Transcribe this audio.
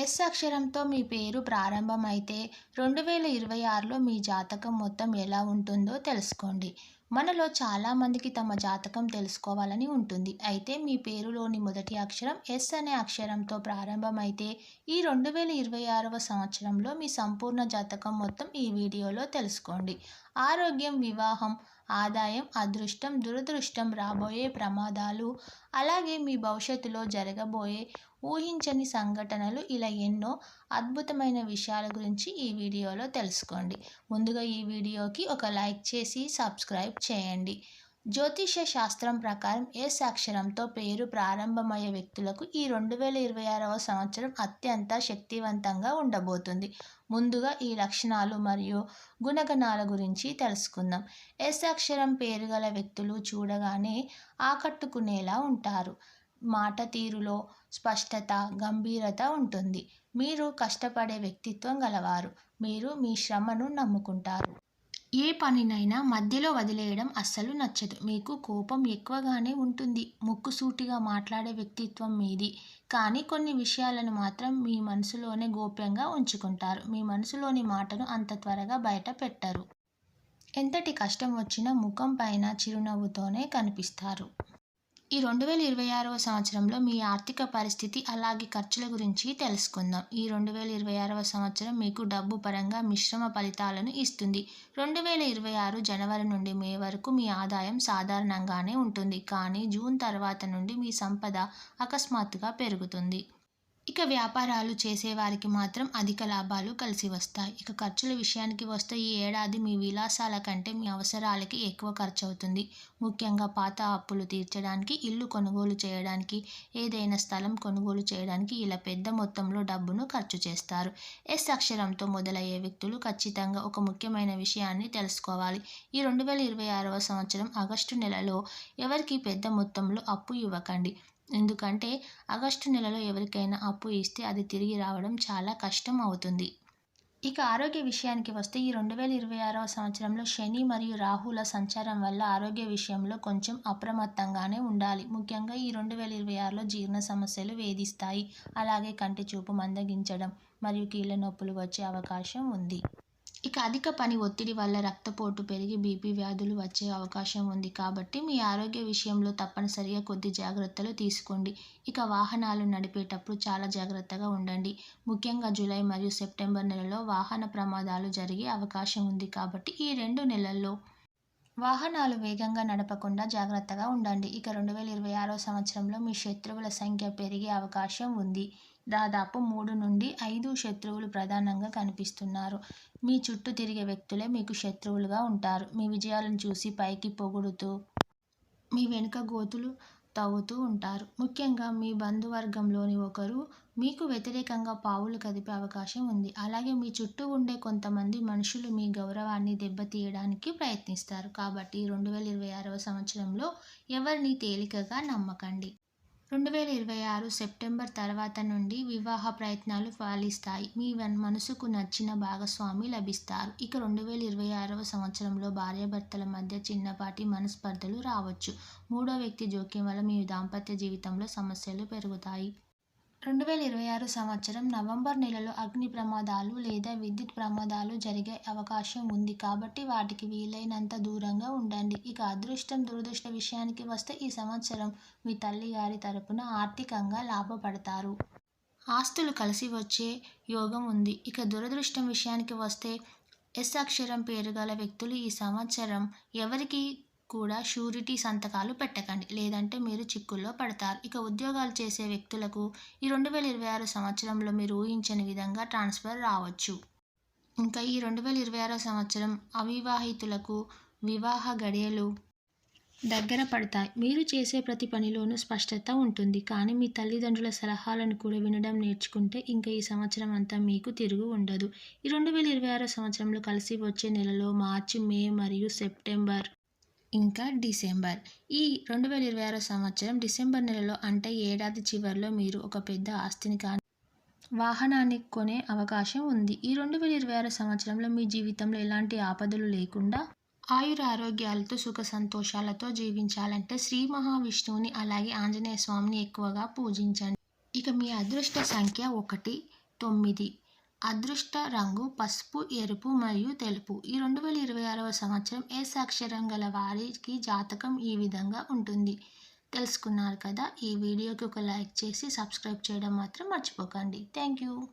Yes అక్షరంతో మీ పేరు ప్రారంభమైతే రెండు వేల ఇరవై ఆరులో మీ జాతకం మొత్తం ఎలా ఉంటుందో తెలుసుకోండి. మనలో చాలామందికి తమ జాతకం తెలుసుకోవాలని ఉంటుంది. అయితే మీ పేరులోని మొదటి అక్షరం ఎస్ అనే అక్షరంతో ప్రారంభమైతే ఈ రెండు వేల ఇరవై ఆరవ సంవత్సరంలో మీ సంపూర్ణ జాతకం మొత్తం ఈ వీడియోలో తెలుసుకోండి. ఆరోగ్యం వివాహం ఆదాయం అదృష్టం దురదృష్టం రాబోయే ప్రమాదాలు అలాగే మీ భవిష్యత్తులో జరగబోయే ఊహించని సంఘటనలు ఇలా ఎన్నో అద్భుతమైన విషయాల గురించి ఈ వీడియోలో తెలుసుకోండి. ముందుగా ఈ వీడియోకి ఒక లైక్ చేసి సబ్స్క్రైబ్ చేయండి. జ్యోతిష శాస్త్రం ప్రకారం ఎస్ అక్షరంతో పేరు ప్రారంభమయ్యే వ్యక్తులకు ఈ రెండు వేల ఇరవై ఆరవ సంవత్సరం అత్యంత శక్తివంతంగా ఉండబోతుంది. ముందుగా ఈ లక్షణాలు మరియు గుణగణాల గురించి తెలుసుకుందాం. ఎస్ అక్షరం పేరు గల వ్యక్తులు చూడగానే ఆకట్టుకునేలా ఉంటారు. మాట తీరులో స్పష్టత గంభీరత ఉంటుంది. మీరు కష్టపడే వ్యక్తిత్వం గలవారు. మీరు మీ శ్రమను నమ్ముకుంటారు. ఏ పనినైనా మధ్యలో వదిలేయడం అస్సలు నచ్చదు. మీకు కోపం ఎక్కువగానే ఉంటుంది. ముక్కుసూటిగా మాట్లాడే వ్యక్తిత్వం మీది. కానీ కొన్ని విషయాలను మాత్రం మీ మనసులోనే గోప్యంగా ఉంచుకుంటారు. మీ మనసులోని మాటను అంత త్వరగా బయట పెట్టరు. ఎంతటి కష్టం వచ్చినా ముఖం పైన చిరునవ్వుతోనే కనిపిస్తారు. ఈ రెండు వేల ఇరవై ఆరవ సంవత్సరంలో మీ ఆర్థిక పరిస్థితి అలాగే ఖర్చుల గురించి తెలుసుకుందాం. ఈ రెండు వేల ఇరవై ఆరవ సంవత్సరం మీకు డబ్బు పరంగా మిశ్రమ ఫలితాలను ఇస్తుంది. రెండు వేల ఇరవై ఆరు జనవరి నుండి మే వరకు మీ ఆదాయం సాధారణంగానే ఉంటుంది. కానీ జూన్ తర్వాత నుండి మీ సంపద అకస్మాత్తుగా పెరుగుతుంది. ఇక వ్యాపారాలు చేసేవారికి మాత్రం అధిక లాభాలు కలిసి వస్తాయి. ఇక ఖర్చుల విషయానికి వస్తే ఈ ఏడాది మీ విలాసాల కంటే మీ అవసరాలకి ఎక్కువ ఖర్చు అవుతుంది ముఖ్యంగా పాత అప్పులు తీర్చడానికి ఇల్లు కొనుగోలు చేయడానికి ఏదైనా స్థలం కొనుగోలు చేయడానికి ఇలా పెద్ద మొత్తంలో డబ్బును ఖర్చు చేస్తారు. ఎస్ అక్షరంతో మొదలయ్యే వ్యక్తులు ఖచ్చితంగా ఒక ముఖ్యమైన విషయాన్ని తెలుసుకోవాలి. ఈ రెండు వేల ఇరవై ఆరవ సంవత్సరం ఆగస్టు నెలలో ఎవరికి పెద్ద మొత్తంలో అప్పు ఇవ్వకండి. ఎందుకంటే ఆగస్టు నెలలో ఎవరికైనా అప్పు ఇస్తే అది తిరిగి రావడం చాలా కష్టం అవుతుంది. ఇక ఆరోగ్య విషయానికి వస్తే ఈ రెండు వేల ఇరవై ఆరవ సంవత్సరంలో శని మరియు రాహుల సంచారం వల్ల ఆరోగ్య విషయంలో కొంచెం అప్రమత్తంగానే ఉండాలి. ముఖ్యంగా ఈ రెండు వేల ఇరవై ఆరులో జీర్ణ సమస్యలు వేధిస్తాయి. అలాగే కంటి చూపు మందగించడం మరియు కీళ్ళ నొప్పులు వచ్చే అవకాశం ఉంది. ఇక అధిక పని ఒత్తిడి వల్ల రక్తపోటు పెరిగి బీపీ వ్యాధులు వచ్చే అవకాశం ఉంది. కాబట్టి మీ ఆరోగ్య విషయంలో తప్పనిసరిగా కొద్ది జాగ్రత్తలు తీసుకోండి. ఇక వాహనాలు నడిపేటప్పుడు చాలా జాగ్రత్తగా ఉండండి. ముఖ్యంగా జూలై మరియు సెప్టెంబర్ నెలలో వాహన ప్రమాదాలు జరిగే అవకాశం ఉంది. కాబట్టి ఈ రెండు నెలల్లో వాహనాలు వేగంగా నడపకుండా జాగ్రత్తగా ఉండండి. ఇక రెండు వేల ఇరవై ఆరో సంవత్సరంలో మీ శత్రువుల సంఖ్య పెరిగే అవకాశం ఉంది. దాదాపు మూడు నుండి ఐదు శత్రువులు ప్రధానంగా కనిపిస్తున్నారు. మీ చుట్టూ తిరిగే వ్యక్తులే మీకు శత్రువులుగా ఉంటారు. మీ విజయాలను చూసి పైకి పొగుడుతూ మీ వెనుక గోతులు తవ్వుతూ ఉంటారు. ముఖ్యంగా మీ బంధువర్గంలోని ఒకరు మీకు వ్యతిరేకంగా పావులు కదిపే అవకాశం ఉంది. అలాగే మీ చుట్టూ ఉండే కొంతమంది మనుషులు మీ గౌరవాన్ని దెబ్బతీయడానికి ప్రయత్నిస్తారు. కాబట్టి రెండు వేల ఇరవై ఆరవ సంవత్సరంలో ఎవరిని తేలికగా నమ్మకండి? రెండు వేల ఇరవై ఆరు సెప్టెంబర్ తర్వాత నుండి వివాహ ప్రయత్నాలు ఫలిస్తాయి. మీ మనసుకు నచ్చిన భాగస్వామి లభిస్తారు. ఇక రెండు వేల ఇరవై ఆరవ సంవత్సరంలో భార్యాభర్తల మధ్య చిన్నపాటి మనస్పర్ధలు రావచ్చు. మూడో వ్యక్తి జోక్యం వల్ల మీ దాంపత్య జీవితంలో సమస్యలు పెరుగుతాయి. రెండు వేల ఇరవై ఆరు సంవత్సరం నవంబర్ నెలలో అగ్ని ప్రమాదాలు లేదా విద్యుత్ ప్రమాదాలు జరిగే అవకాశం ఉంది కాబట్టి వాటికి వీలైనంత దూరంగా ఉండండి. ఇక అదృష్టం దురదృష్ట విషయానికి వస్తే ఈ సంవత్సరం మీ తల్లి గారి తరపున ఆర్థికంగా లాభపడతారు. ఆస్తులు కలిసి వచ్చే యోగం ఉంది. ఇక దురదృష్టం విషయానికి వస్తే ఎస్ అక్షరం పేరు గల వ్యక్తులు ఈ సంవత్సరం ఎవరికి కూడా షూరిటీ సంతకాలు పెట్టకండి. లేదంటే మీరు చిక్కుల్లో పడతారు. ఇక ఉద్యోగాలు చేసే వ్యక్తులకు ఈ రెండు వేల ఇరవై ఆరు సంవత్సరంలో మీరు ఊహించని విధంగా ట్రాన్స్ఫర్ రావచ్చు. ఇంకా ఈ రెండు వేల ఇరవై ఆరో సంవత్సరం అవివాహితులకు వివాహ గడియలు దగ్గర పడతాయి. మీరు చేసే ప్రతి పనిలోనూ స్పష్టత ఉంటుంది. కానీ మీ తల్లిదండ్రుల సలహాలను కూడా వినడం నేర్చుకుంటే ఇంకా ఈ సంవత్సరం అంతా మీకు తిరుగు ఉండదు. ఈ రెండు వేల ఇరవై ఆరో సంవత్సరంలో కలిసి వచ్చే నెలలో మార్చి మే మరియు సెప్టెంబర్ ఇంకా డిసెంబర్. ఈ రెండు వేల ఇరవై ఆరో సంవత్సరం డిసెంబర్ నెలలో అంటే ఏడాది చివరిలో మీరు ఒక పెద్ద ఆస్తిని కానీ వాహనాన్ని కొనే అవకాశం ఉంది. ఈ రెండు వేల ఇరవై ఆరో సంవత్సరంలో మీ జీవితంలో ఎలాంటి ఆపదలు లేకుండా ఆయుర ఆరోగ్యాలతో సుఖ సంతోషాలతో జీవించాలంటే శ్రీ మహావిష్ణువుని అలాగే ఆంజనేయ స్వామిని ఎక్కువగా పూజించండి. ఇక మీ అదృష్ట సంఖ్య ఒకటి తొమ్మిది. అదృష్ట రంగు పసుపు ఎరుపు మరియు తెలుపు. ఈ రెండు వేల ఇరవై ఆరవ సంవత్సరం ఏ సాక్షరం గల వారికి జాతకం ఈ విధంగా ఉంటుంది. తెలుసుకున్నారు కదా? ఈ వీడియోకి ఒక లైక్ చేసి సబ్స్క్రైబ్ చేయడం మాత్రం మర్చిపోకండి. Thank you.